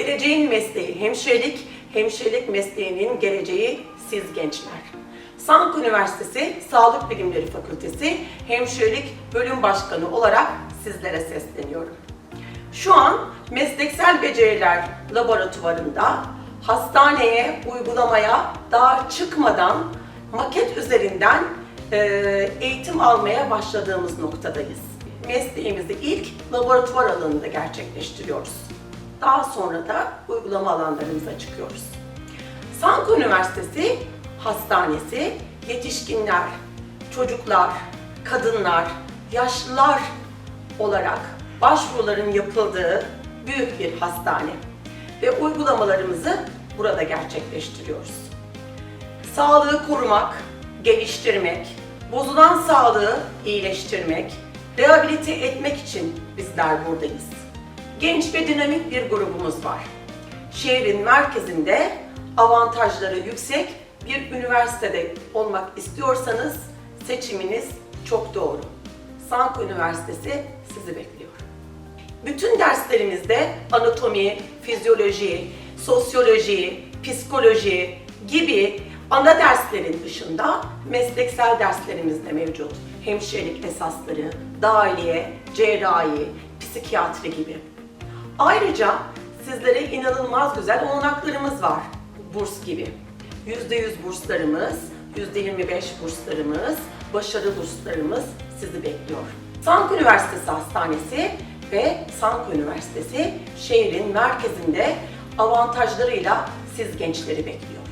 Geleceğin mesleği hemşirelik, hemşirelik mesleğinin geleceği siz gençler. Sank Üniversitesi Sağlık Bilimleri Fakültesi Hemşirelik Bölüm Başkanı olarak sizlere sesleniyorum. Şu an Mesleksel Beceriler Laboratuvarında hastaneye, uygulamaya daha çıkmadan maket üzerinden e, eğitim almaya başladığımız noktadayız. Mesleğimizi ilk laboratuvar alanında gerçekleştiriyoruz. Daha sonra da uygulama alanlarımıza çıkıyoruz. Sanko Üniversitesi Hastanesi yetişkinler, çocuklar, kadınlar, yaşlılar olarak başvuruların yapıldığı büyük bir hastane ve uygulamalarımızı burada gerçekleştiriyoruz. Sağlığı korumak, geliştirmek, bozulan sağlığı iyileştirmek, rehabilite etmek için bizler buradayız. Genç ve dinamik bir grubumuz var. Şehrin merkezinde avantajları yüksek bir üniversitede olmak istiyorsanız seçiminiz çok doğru. Sanko Üniversitesi sizi bekliyor. Bütün derslerimizde anatomi, fizyoloji, sosyoloji, psikoloji gibi ana derslerin dışında mesleksel derslerimiz de mevcut. Hemşirelik esasları, dahiliye, cerrahi, psikiyatri gibi. Ayrıca sizlere inanılmaz güzel olanaklarımız var. Burs gibi. %100 burslarımız, %25 burslarımız, başarı burslarımız sizi bekliyor. Sank Üniversitesi Hastanesi ve Sank Üniversitesi şehrin merkezinde avantajlarıyla siz gençleri bekliyor.